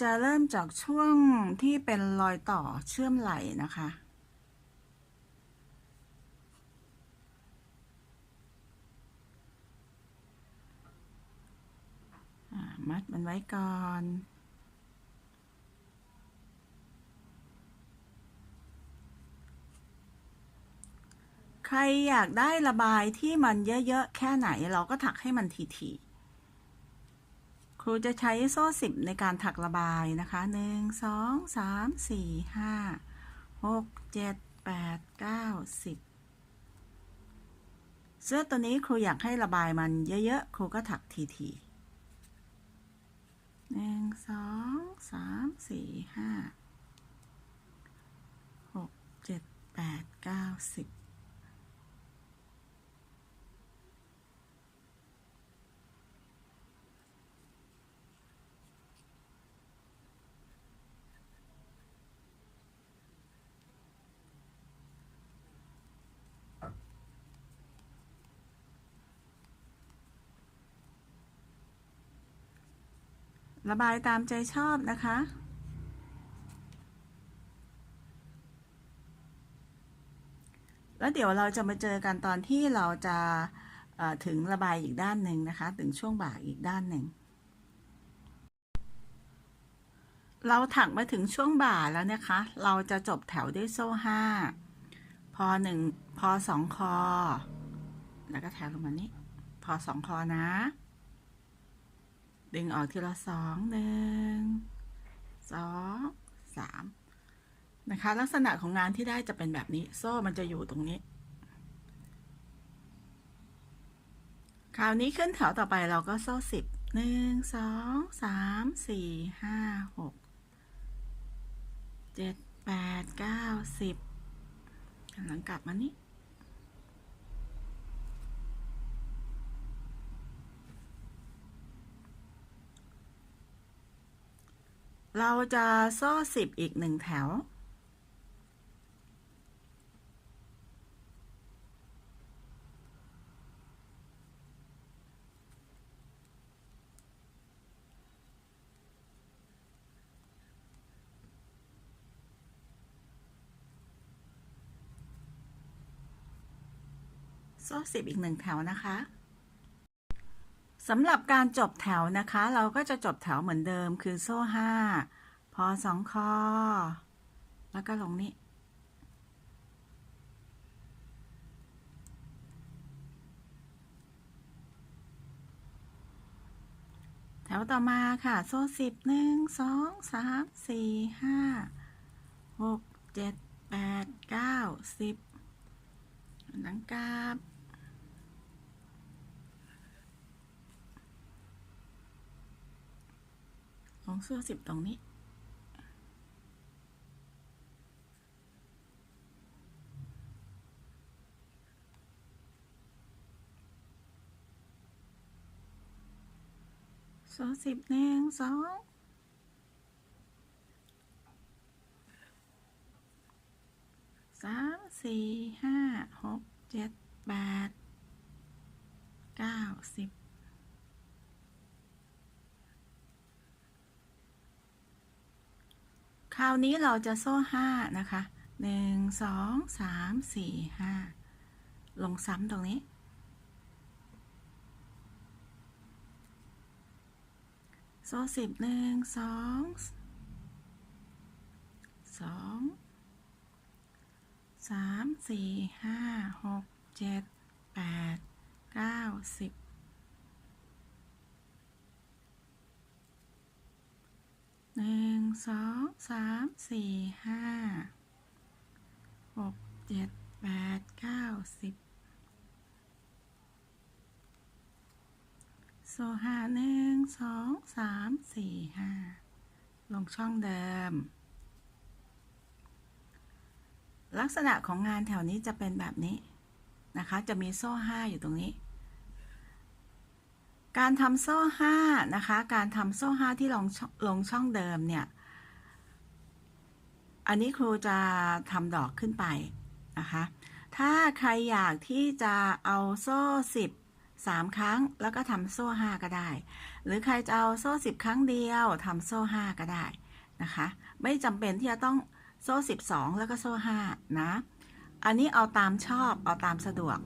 จะเริ่มจากช่วงที่เป็นรอยต่อเชื่อมไหล่นะคะ มัดมันไว้ก่อนใครอยากได้ระบายที่มันเยอะ ๆ แค่ไหนเราก็ถักให้มันทีๆ ครูจะใช้โซ่สิบในการถักระบายนะคะหนึ่งสองสามสี่ห้าหกเจ็ดแปดเก้าสิบเสื้อตัวนี้ครูอยากให้ระบายมันเยอะๆ ครูก็ถักทีๆหนึ่งสองสามสี่ห้าหกเจ็ดแปดเก้าสิบ ระบายตามใจชอบนะคะ แล้วเดี๋ยวเราจะมาเจอกันตอนที่เราจะถึงระบายอีกด้านหนึ่งนะคะ ถึงช่วงบ่ายอีกด้านหนึ่ง เราถักมาถึงช่วงบ่าแล้วนะคะ เราจะจบแถวด้วยโซ่ห้าพอหนึ่งพอสองคอ แล้วก็แถวลงมานี้ พอสองคอนะ ดึงออกทีละสองหนึ่งสองสามนะคะ ลักษณะของงานที่ได้จะเป็นแบบนี้ โซ่มันจะอยู่ตรงนี้ คราวนี้ขึ้นแถวต่อไปเราก็โซ่สิบหนึ่งสองสามสี่ห้าหกเจ็ดแปดเก้าสิบหลังกลับมานี้ เราจะโซ่สิบอีกหนึ่งแถว โซ่สิบอีกหนึ่งแถวนะคะ สำหรับการจบแถวนะคะ เราก็จะจบแถวเหมือนเดิมคือโซ่ห้าพอสองคอ แล้วก็ลงนี้ แถวต่อมาค่ะ โซ่สิบหนึ่งสองสามสี่ห้าหกเจ็ดแปดเก้าสิบหลังกาบ ของ เสื้อสิบตรงนี้โซ่สิบหนึ่งสองสามสี่ห้าหกเจ็ดแปดเก้าสิบ คราวนี้เราจะโซ่ห้านะคะหนึ่งสองสามสี่ห้าลงซ้ำตรงนี้ โซ่สิบหนึ่งสองสองสามสี่ห้าหกเจ็ดแปดเก้าสิบ หนึ่งสองสามสี่ห้าหกเจ็ดแปดเก้าสิบโซหาหนึ่งสองสามสี่ห้าลงช่องเดิม ลักษณะของงานแถวนี้จะเป็นแบบนี้นะคะ จะมีโซ่ห้าอยู่ตรงนี้ การทำโซ่ห้านะคะ การทำโซ่ห้าที่ลงลงช่องเดิมเนี่ย อันนี้ครูจะทำดอกขึ้นไปนะคะ ถ้าใครอยากที่จะเอาโซ่สิบ3ครั้งแล้วก็ทำโซ่5ก็ได้ หรือใครจะเอาโซ่10ครั้งเดียวทำโซ่5ก็ได้นะคะ ไม่จำเป็นที่จะต้องโซ่12แล้วก็โซ่5นะ อันนี้เอาตามชอบเอาตามสะดวก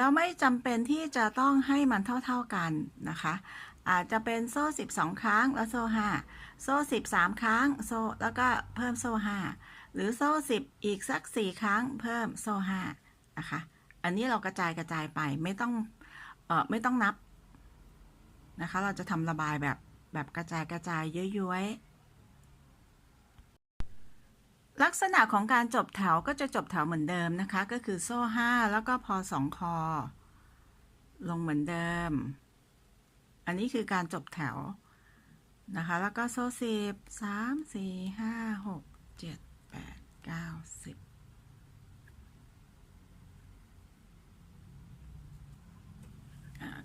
แล้วไม่จำเป็นที่จะต้องให้มันเท่า ๆกันนะคะ อาจจะเป็นโซ่ 12 ครั้งแล้วโซ่ 5 โซ่ 13 ครั้งโซ่แล้วก็เพิ่มโซ่ 5 หรือโซ่ 10 อีกสัก 4 ครั้งเพิ่มโซ่ 5 นะคะ อันนี้เรากระจายกระจายไปไม่ต้องเออไม่ต้องนับนะคะ เราจะทำระบายแบบแบบกระจายกระจายย้อยๆ ลักษณะของการจบแถวก็จะจบแถวเหมือนเดิมนะคะ ก็คือโซ่5แล้วก็พอ2คอ ลงเหมือนเดิม อันนี้คือการจบแถวนะคะ แล้วก็โซ่สิบสามสี่ห้าหกเจ็ดแปดเก้าสิบ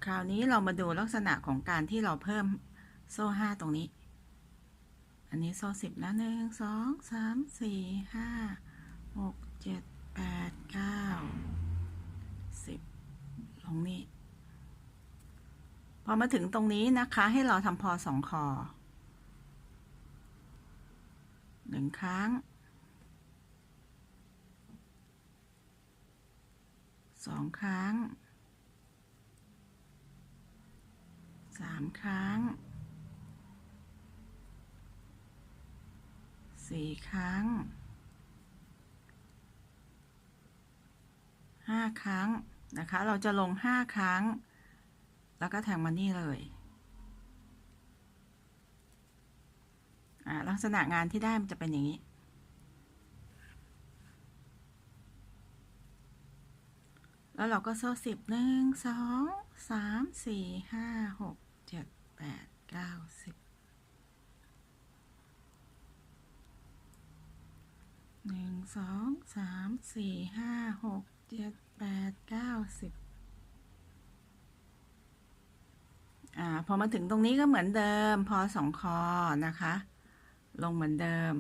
คราวนี้เรามาดูลักษณะของการที่เราเพิ่มโซ่ห้าตรงนี้ อันนี้โซ่สิบนะหนึ่งสองสามสี่ห้าหกเจ็ดแปดเก้าสิบลงนี้ พอมาถึงตรงนี้นะคะ ให้เราทำพอสองคอหนึ่งครั้งสองครั้งสามครั้ง สี่ครั้งห้าครั้งนะคะ เราจะลงห้าครั้ง แล้วก็แทงมานี่เลยลักษณะงานที่ได้มันจะเป็นอย่างนี้ แล้วเราก็โซ่สิบหนึ่งสองสามสี่ห้าหกเจ็ดแปดเก้าสิบ หนึ่งสองสามสี่ห้าหกเจ็ดแปดเก้าสิบอ่าพอมาถึงตรงนี้ก็เหมือนเดิม พอสองคอนะคะ ลงเหมือนเดิม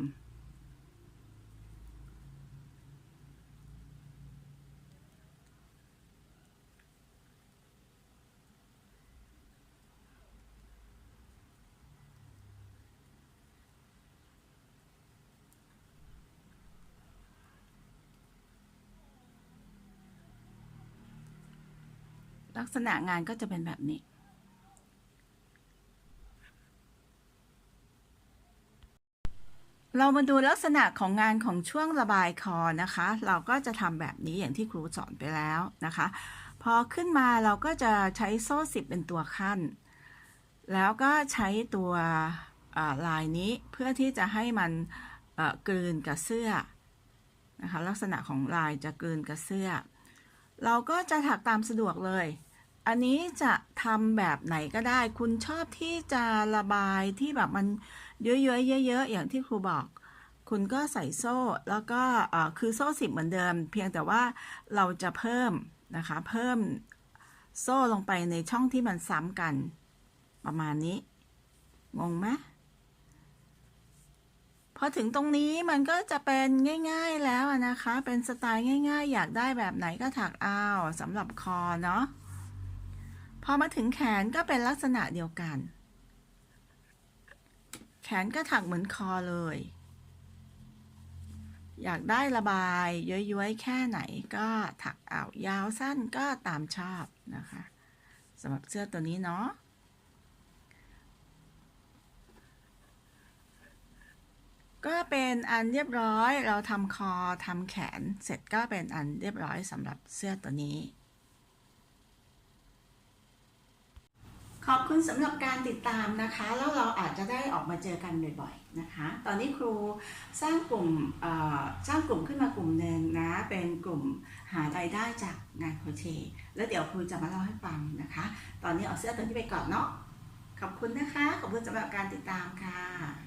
ลักษณะงานก็จะเป็นแบบนี้ เรามาดูลักษณะของงานของช่วงระบายคอนะคะ เราก็จะทำแบบนี้อย่างที่ครูสอนไปแล้วนะคะ พอขึ้นมาเราก็จะใช้โซ่สิบเป็นตัวขั้น แล้วก็ใช้ตัวลายนี้เพื่อที่จะให้มันเกลืนกับเสื้อนะคะลักษณะของลายจะกลืนกับเสื้อ เราก็จะถักตามสะดวกเลย อันนี้จะทำแบบไหนก็ได้ คุณชอบที่จะระบายที่แบบมันเยอะๆเยอะๆอย่างที่ครูบอก คุณก็ใส่โซ่แล้วก็คือโซ่สิบเหมือนเดิม เพียงแต่ว่าเราจะเพิ่มนะคะ เพิ่มโซ่ลงไปในช่องที่มันซ้ำกัน ประมาณนี้ งงไหมพอถึงตรงนี้มันก็จะเป็นง่าย ๆแล้วนะคะ เป็นสไตล์ง่าย ๆ อยากได้แบบไหนก็ถักเอาสำหรับคอเนาะ พอมาถึงแขนก็เป็นลักษณะเดียวกัน แขนก็ถักเหมือนคอเลย อยากได้ระบายย้อยๆ แค่ไหนก็ถักเอายาวสั้นก็ตามชอบนะคะสำหรับเสื้อตัวนี้เนาะก็เป็นอันเรียบร้อยเราทำคอทำแขนเสร็จก็เป็นอันเรียบร้อยสำหรับเสื้อตัวนี้ ขอบคุณสำหรับการติดตามนะคะ แล้วเราอาจจะได้ออกมาเจอกันบ่อยๆนะคะ ตอนนี้ครูสร้างกลุ่มสร้างกลุ่มขึ้นมากลุ่มหนึ่งนะ เป็นกลุ่มหารายได้จากงานโคเชแล้วเดี๋ยวครูจะมาเล่าให้ฟังนะคะ ตอนนี้เอาเสื้อตัวนี้ไปก่อนเนาะขอบคุณนะคะ ขอบคุณสำหรับการติดตามค่ะ